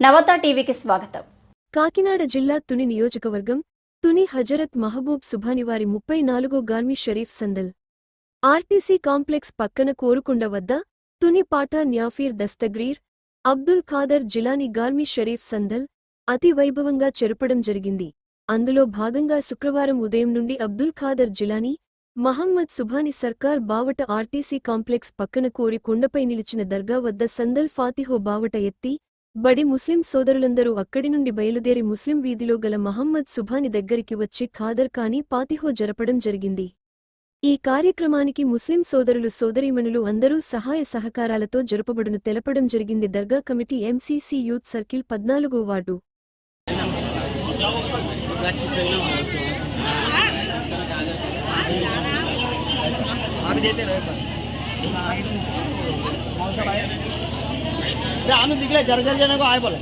నవత టీవీకి స్వాగతం. కాకినాడ జిల్లా తుని నియోజకవర్గం తుని హజరత్ మహబూబ్ సుభానివారి ముప్పై నాలుగో గార్మి షరీఫ్ సందల్. ఆర్టీసీ కాంప్లెక్స్ పక్కన కోరుకొండ వద్ద తుని పాటా న్యాఫీర్ దస్తగ్రీర్ అబ్దుల్ ఖాదర్ జిలానీ గార్మి షరీఫ్ సందల్ అతి వైభవంగా చెరపడం జరిగింది. అందులో భాగంగా శుక్రవారం ఉదయం నుండి అబ్దుల్ ఖాదర్ జిలానీ మహమ్మద్ సుభాని సర్కార్ బావట ఆర్టీసీ కాంప్లెక్స్ పక్కన కోరి కొండపై నిలిచిన దర్గా వద్ద సందల్ ఫాతిహో బావట ఎత్తి బడి ముస్లిం సోదరులందరూ అక్కడి నుండి బయలుదేరి ముస్లిం వీధిలో గల మహమ్మద్ సుభాని దగ్గరికి వచ్చి ఖాదర్ ఖానీ పాతిహో జరపడం జరిగింది. ఈ కార్యక్రమానికి ముస్లిం సోదరులు సోదరీమణులు అందరూ సహాయ సహకారాలతో జరుపబడును తెలపడం జరిగింది. Dargah committee MCC youth circle పద్నాలుగో వార్డు. आगे ನಾನು ದಿಗ್ಲೇ ಜರ ಜರ ಜನಗೂ ಆಯ್ಬಲ್ಲ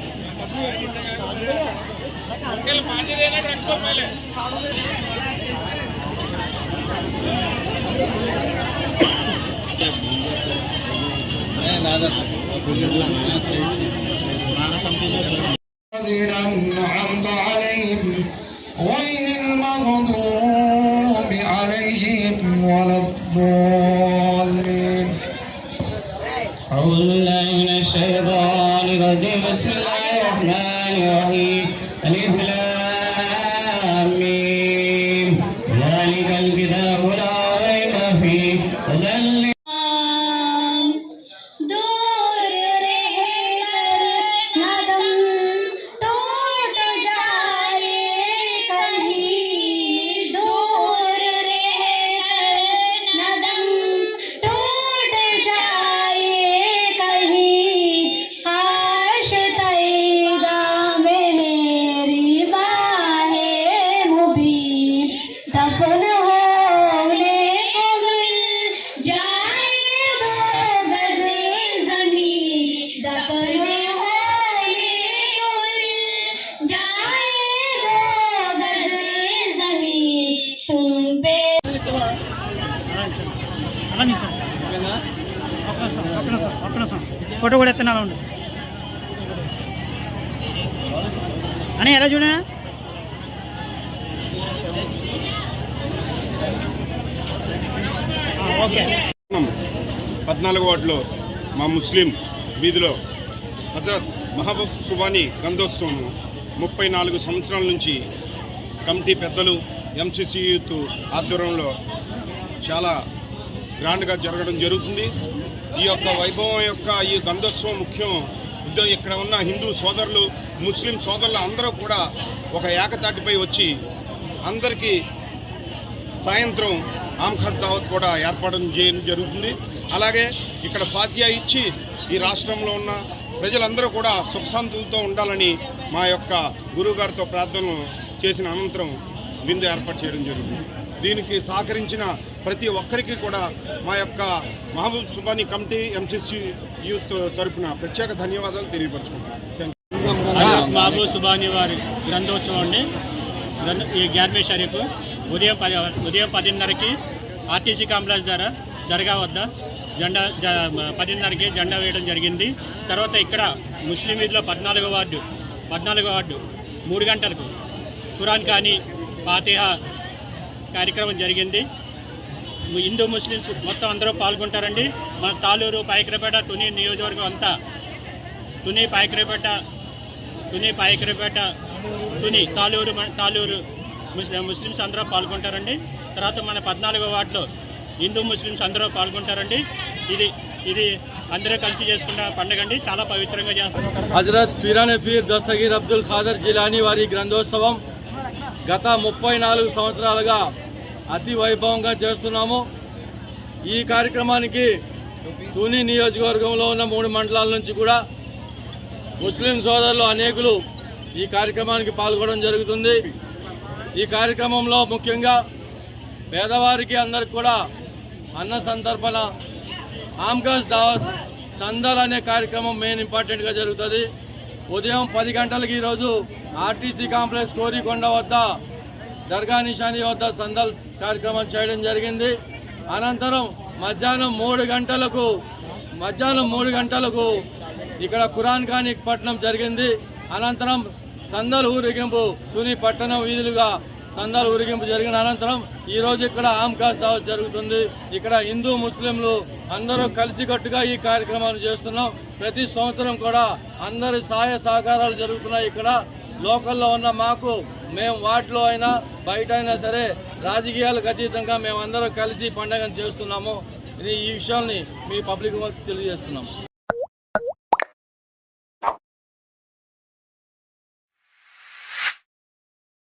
الذين أنعمت عليهم غير المغضوب عليهم ولا الضالين بسم الله الرحمن الرحيم. ألف ఫోటో కూడా ఎత్తనాలు ఉండు. అని ఎలా చూడనా? ఓకే. పద్నాలుగు వాటిలో మా ముస్లిం వీధిలో హజరత్ మహబూబ్ సుబానీ గంధోత్సవం ముప్పై నాలుగు సంవత్సరాల నుంచి కమిటీ పెద్దలు ఎంసీసీ యూత్ ఆధ్వర్యంలో చాలా గ్రాండ్గా జరగడం జరుగుతుంది. ఈ యొక్క వైభవం యొక్క ఈ గంధోత్సవం ముఖ్యం. ఉద్యోగం ఇక్కడ ఉన్న హిందూ సోదరులు ముస్లిం సోదరులు అందరూ కూడా ఒక ఏకతాటిపై వచ్చి అందరికీ సాయంత్రం ఆమ్ఖాద్ దావత్ కూడా ఏర్పాటు చేయడం జరుగుతుంది. అలాగే ఇక్కడ ఫాతియా ఇచ్చి ఈ రాష్ట్రంలో ఉన్న ప్రజలందరూ కూడా సుఖశాంతులతో ఉండాలని మా యొక్క గురువుగారితో ప్రార్థనలు చేసిన అనంతరం విందు ఏర్పాటు చేయడం జరుగుతుంది. దీనికి సహకరించిన ప్రతి ఒక్కరికి కూడా మా యొక్క Mahboob Subani committee MCC youth తరపున ప్రత్యేక ధన్యవాదాలు తెలియపరచుకుంటున్నాను. మహబూబ్ బాబు సుబాని వారి గ్రంథోత్సవం అండి. ఈ గ్యార్మే షరీఫ్. ఉదయం పది ఉదయం పదిన్నరకి ఆర్టీసీ కాంప్లెక్స్ ద్వారా దర్గా వద్ద జెండా పదిన్నరకి జెండా వేయడం జరిగింది. తర్వాత ఇక్కడ ముస్లిం వీధిలో పద్నాలుగో వార్డు పద్నాలుగో వార్డు మూడు గంటలకు ఖురాన్ కానీ ఫాతిహా కార్యక్రమం జరిగింది. హిందూ ముస్లిమ్స్ మొత్తం అందరూ పాల్గొంటారండి. మన తాలూరు పాయకరపేట తుని నియోజకవర్గం అంతా. తుని పాయకరపేట తుని పాయకరపేట తుని తాలూరు తాలూరు ముస్లిం ముస్లిమ్స్ అందరూ పాల్గొంటారండి. తర్వాత మన పద్నాలుగో వార్డులో హిందూ ముస్లిమ్స్ అందరూ పాల్గొంటారండి. ఇది ఇది అందరూ కలిసి చేసుకున్న పండుగ అండి. చాలా పవిత్రంగా చేస్తారు. హజరత్ పీరానే పీర్ దస్తగీర్ అబ్దుల్ ఖాదర్ జిలానీ వారి గ్రంథోత్సవం గత ముప్పై నాలుగు సంవత్సరాలుగా అతి వైభవంగా చేస్తున్నాము. ఈ కార్యక్రమానికి తుని నియోజకవర్గంలో ఉన్న మూడు మండలాల నుంచి కూడా ముస్లిం సోదరులు అనేకులు ఈ కార్యక్రమానికి పాల్గొనడం జరుగుతుంది. ఈ కార్యక్రమంలో ముఖ్యంగా పేదవారికి అందరికి కూడా అన్న సంతర్పణ ఆమ్కాస్ దావత్ సందల్ అనే కార్యక్రమం మెయిన్ ఇంపార్టెంట్గా జరుగుతుంది. ఉదయం పది గంటలకు ఈరోజు ఆర్టీసీ కాంప్లెక్స్ కోరికొండ వద్ద దర్గా నిషాని వద్ద సందల్ కార్యక్రమం చేయడం జరిగింది. అనంతరం మధ్యాహ్నం మూడు గంటలకు మధ్యాహ్నం మూడు గంటలకు ఇక్కడ ఖురాన్ ఖానీ పట్టణం జరిగింది. అనంతరం సందల్ ఊరేగింపు తుని పట్టణం వీధులుగా సందాలు ఊరేగింపు జరిగిన అనంతరం ఈరోజు ఇక్కడ ఆమ్కాస్ దావత్ జరుగుతుంది. ఇక్కడ హిందూ ముస్లింలు అందరూ కలిసికట్టుగా ఈ కార్యక్రమాలు చేస్తున్నాం. ప్రతి సంవత్సరం కూడా అందరి సహాయ సహకారాలు జరుగుతున్నాయి ఇక్కడ. లోకల్లో ఉన్న మాకు మేము వాటిలో అయినా బయట అయినా సరే రాజకీయాలకు అతీతంగా మేము అందరం కలిసి పండుగను చేస్తున్నాము. ఈ విషయాల్ని మీ పబ్లిక్ తెలియజేస్తున్నాము.